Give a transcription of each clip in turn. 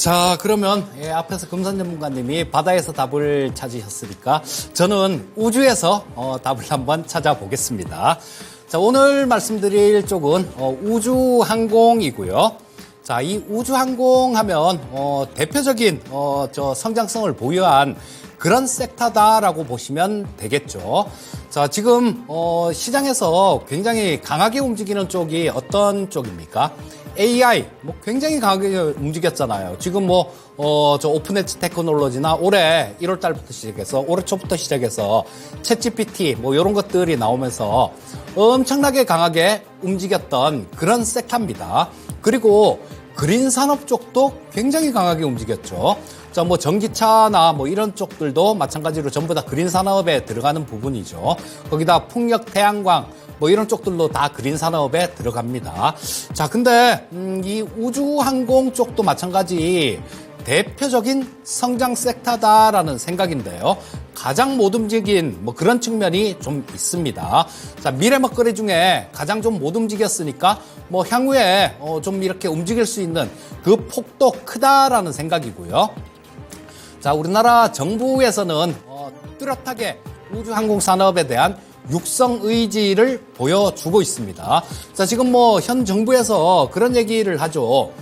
자, 그러면 예, 앞에서 금산 전문가님이 바다에서 답을 찾으셨으니까 저는 우주에서 어, 답을 한번 찾아보겠습니다. 자, 오늘 말씀드릴 쪽은 어, 우주항공이고요. 자, 이 우주항공 하면 어, 대표적인 어, 저 성장성을 보유한 그런 섹터다라고 보시면 되겠죠. 자, 지금 어, 시장에서 굉장히 강하게 움직이는 쪽이 어떤 쪽입니까? AI 뭐 굉장히 강하게 움직였잖아요. 지금 뭐 어, 저 오픈 엣지 테크놀로지나 올해 1월 달부터 시작해서 올해 초부터 시작해서 챗 GPT 뭐 이런 것들이 나오면서 엄청나게 강하게 움직였던 그런 섹터입니다. 그리고 그린 산업 쪽도 굉장히 강하게 움직였죠. 자, 뭐 전기차나 뭐 이런 쪽들도 마찬가지로 전부 다 그린 산업에 들어가는 부분이죠. 거기다 풍력, 태양광 뭐 이런 쪽들도 다 그린 산업에 들어갑니다. 자, 근데 음, 이 우주항공 쪽도 마찬가지 대표적인 성장 섹터다라는 생각인데요. 가장 못 움직인 뭐 그런 측면이 좀 있습니다. 자, 미래 먹거리 중에 가장 좀 못 움직였으니까 뭐 향후에 어, 좀 이렇게 움직일 수 있는 그 폭도 크다라는 생각이고요. 자, 우리나라 정부에서는 어, 뚜렷하게 우주항공 산업에 대한 육성 의지를 보여주고 있습니다. 자, 지금 뭐 현 정부에서 그런 얘기를 하죠.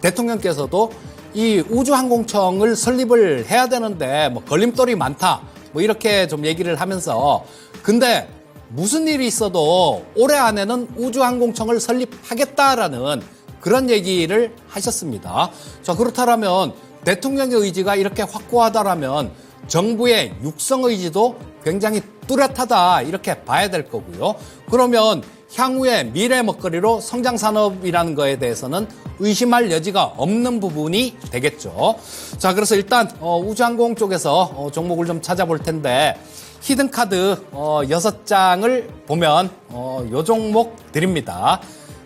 대통령께서도 이 우주항공청을 설립을 해야 되는데 뭐 걸림돌이 많다. 뭐 이렇게 좀 얘기를 하면서 근데 무슨 일이 있어도 올해 안에는 우주항공청을 설립하겠다라는 그런 얘기를 하셨습니다. 자, 그렇다면 대통령의 의지가 이렇게 확고하다라면 정부의 육성 의지도 굉장히 뚜렷하다 이렇게 봐야 될 거고요. 그러면 향후에 미래 먹거리로 성장 산업이라는 거에 대해서는 의심할 여지가 없는 부분이 되겠죠. 자, 그래서 일단 어, 우주항공 쪽에서 어, 종목을 좀 찾아볼 텐데 히든 카드 어, 6장을 보면 어, 요 종목 드립니다.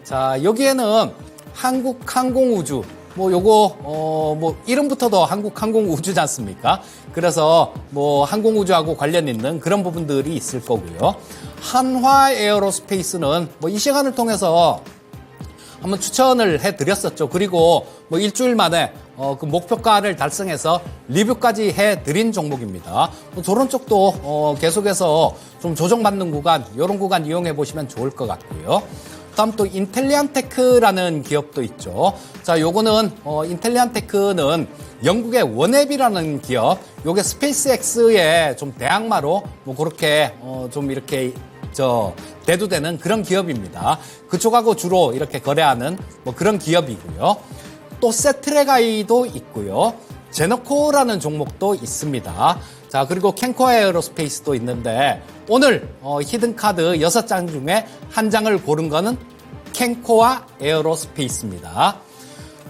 자, 여기에는 한국항공우주 뭐 요거 어 뭐 이름부터도 한국 항공 우주지 않습니까? 그래서 뭐 항공 우주하고 관련 있는 그런 부분들이 있을 거고요. 한화 에어로스페이스는 뭐 이 시간을 통해서 한번 추천을 해드렸었죠. 그리고 뭐 일주일 만에 어, 그 목표가를 달성해서 리뷰까지 해드린 종목입니다. 뭐 저런 쪽도 어, 계속해서 좀 조정받는 구간, 이런 구간 이용해 보시면 좋을 것 같고요. 다음 또 인텔리안테크라는 기업도 있죠. 자, 요거는 어, 인텔리안테크는 영국의 원앱이라는 기업, 요게 스페이스X의 좀 대항마로 뭐 그렇게 어, 좀 이렇게 저 대두되는 그런 기업입니다. 그쪽하고 주로 이렇게 거래하는 뭐 그런 기업이고요. 또 세트레가이도 있고요. 제너코라는 종목도 있습니다. 자, 그리고 캔코 에어로스페이스도 있는데 오늘 어, 히든 카드 6장 중에 한 장을 고른 거는 캔코와 에어로스페이스입니다.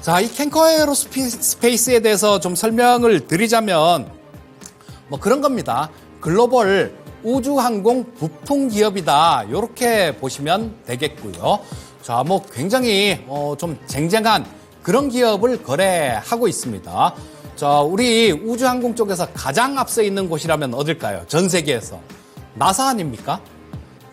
자, 이 캔코 에어로스페이스에 대해서 좀 설명을 드리자면 뭐 그런 겁니다. 글로벌 우주항공 부품 기업이다. 이렇게 보시면 되겠고요. 자, 뭐 굉장히 어, 좀 쟁쟁한 그런 기업을 거래하고 있습니다. 자, 우리 우주항공 쪽에서 가장 앞서 있는 곳이라면 어딜까요? 전 세계에서. 나사 아닙니까?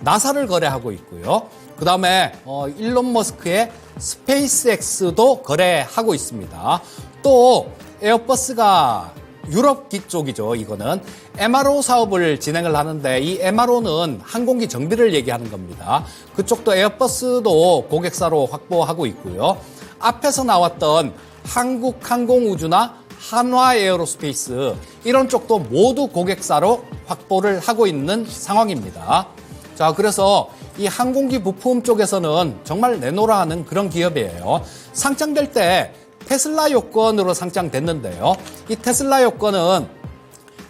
나사를 거래하고 있고요. 그 다음에 어, 일론 머스크의 스페이스X도 거래하고 있습니다. 또 에어버스가 유럽기 쪽이죠. 이거는 MRO 사업을 진행을 하는데 이 MRO는 항공기 정비를 얘기하는 겁니다. 그쪽도 에어버스도 고객사로 확보하고 있고요. 앞에서 나왔던 한국항공우주나 한화 에어로스페이스 이런 쪽도 모두 고객사로 확보를 하고 있는 상황입니다. 자, 그래서 이 항공기 부품 쪽에서는 정말 내노라 하는 그런 기업이에요. 상장될 때 테슬라 요건으로 상장됐는데요. 이 테슬라 요건은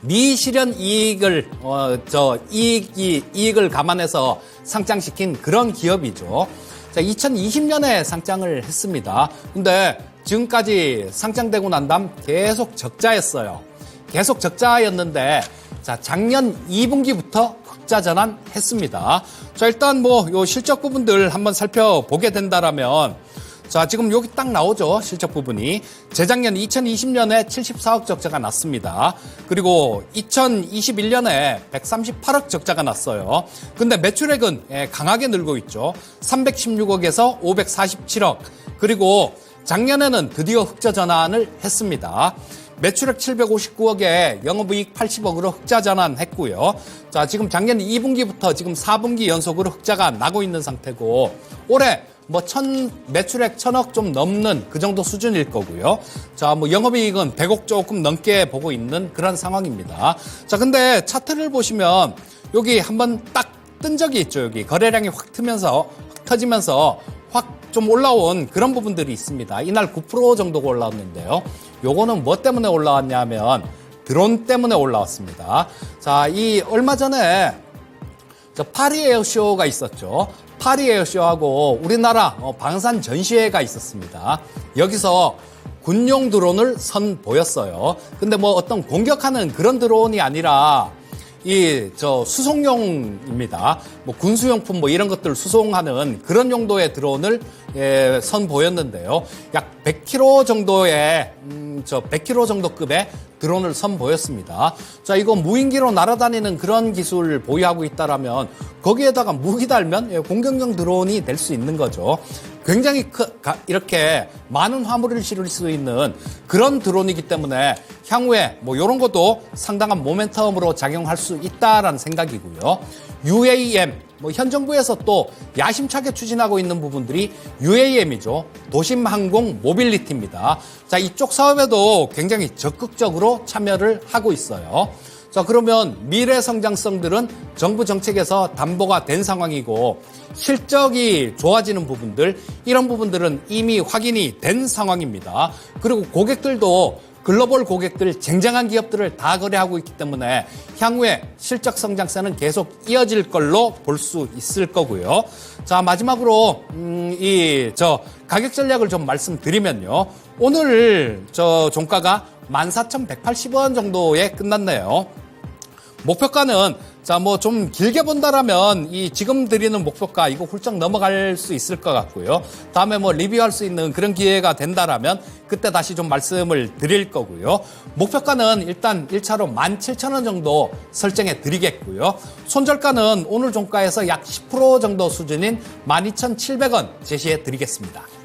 미실현 이익을 어, 저 이익이 이익을 감안해서 상장시킨 그런 기업이죠. 자, 2020년에 상장을 했습니다. 근데 지금까지 상장되고 난 다음 계속 적자였어요. 계속 적자였는데 자, 작년 2분기부터 흑자 전환했습니다. 자, 일단 뭐 요 실적 부분들 한번 살펴보게 된다라면 자, 지금 여기 딱 나오죠. 실적 부분이. 재작년 2020년에 74억 적자가 났습니다. 그리고 2021년에 138억 적자가 났어요. 근데 매출액은 예, 강하게 늘고 있죠. 316억에서 547억. 그리고 작년에는 드디어 흑자 전환을 했습니다. 매출액 759억에 영업이익 80억으로 흑자 전환했고요. 자, 지금 작년 2분기부터 지금 4분기 연속으로 흑자가 나고 있는 상태고 올해 뭐 천, 매출액 천억 좀 넘는 그 정도 수준일 거고요. 자, 뭐 영업이익은 100억 조금 넘게 보고 있는 그런 상황입니다. 자, 근데 차트를 보시면 여기 한번 딱 뜬 적이 있죠. 여기 거래량이 확 트면서 확 터지면서 확 좀 올라온 그런 부분들이 있습니다. 이날 9% 정도가 올라왔는데요. 요거는 뭐 때문에 올라왔냐면 드론 때문에 올라왔습니다. 자, 이 얼마 전에 저 파리 에어쇼가 있었죠. 파리 에어쇼하고 우리나라 어, 방산 전시회가 있었습니다. 여기서 군용 드론을 선보였어요. 근데 뭐 어떤 공격하는 그런 드론이 아니라 이 저 수송용입니다. 뭐 군수용품 뭐 이런 것들 수송하는 그런 용도의 드론을 예, 선보였는데요. 약 100km 정도의 음, 저 100km 정도 급의 드론을 선보였습니다. 자, 이거 무인기로 날아다니는 그런 기술을 보유하고 있다라면 거기에다가 무기 달면 예, 공격용 드론이 될 수 있는 거죠. 굉장히 크, 가- 이렇게 많은 화물을 실을 수 있는 그런 드론이기 때문에 향후에 뭐 이런 것도 상당한 모멘텀으로 작용할 수 있다라는 생각이고요. UAM 뭐 현 정부에서 또 야심차게 추진하고 있는 부분들이 UAM이죠. 도심 항공 모빌리티입니다. 자, 이쪽 사업에도 굉장히 적극적으로 참여를 하고 있어요. 자, 그러면 미래 성장성들은 정부 정책에서 담보가 된 상황이고 실적이 좋아지는 부분들, 이런 부분들은 이미 확인이 된 상황입니다. 그리고 고객들도 글로벌 고객들 쟁쟁한 기업들을 다 거래하고 있기 때문에 향후에 실적 성장세는 계속 이어질 걸로 볼 수 있을 거고요. 자 마지막으로 음, 이 저 가격 전략을 좀 말씀드리면요. 오늘 저 종가가 14,180원 정도에 끝났네요. 목표가는 자 뭐 좀 길게 본다라면 이 지금 드리는 목표가 이거 훌쩍 넘어갈 수 있을 것 같고요. 다음에 뭐 리뷰할 수 있는 그런 기회가 된다라면 그때 다시 좀 말씀을 드릴 거고요. 목표가는 일단 1차로 17,000원 정도 설정해 드리겠고요. 손절가는 오늘 종가에서 약 10% 정도 수준인 12,700원 제시해 드리겠습니다.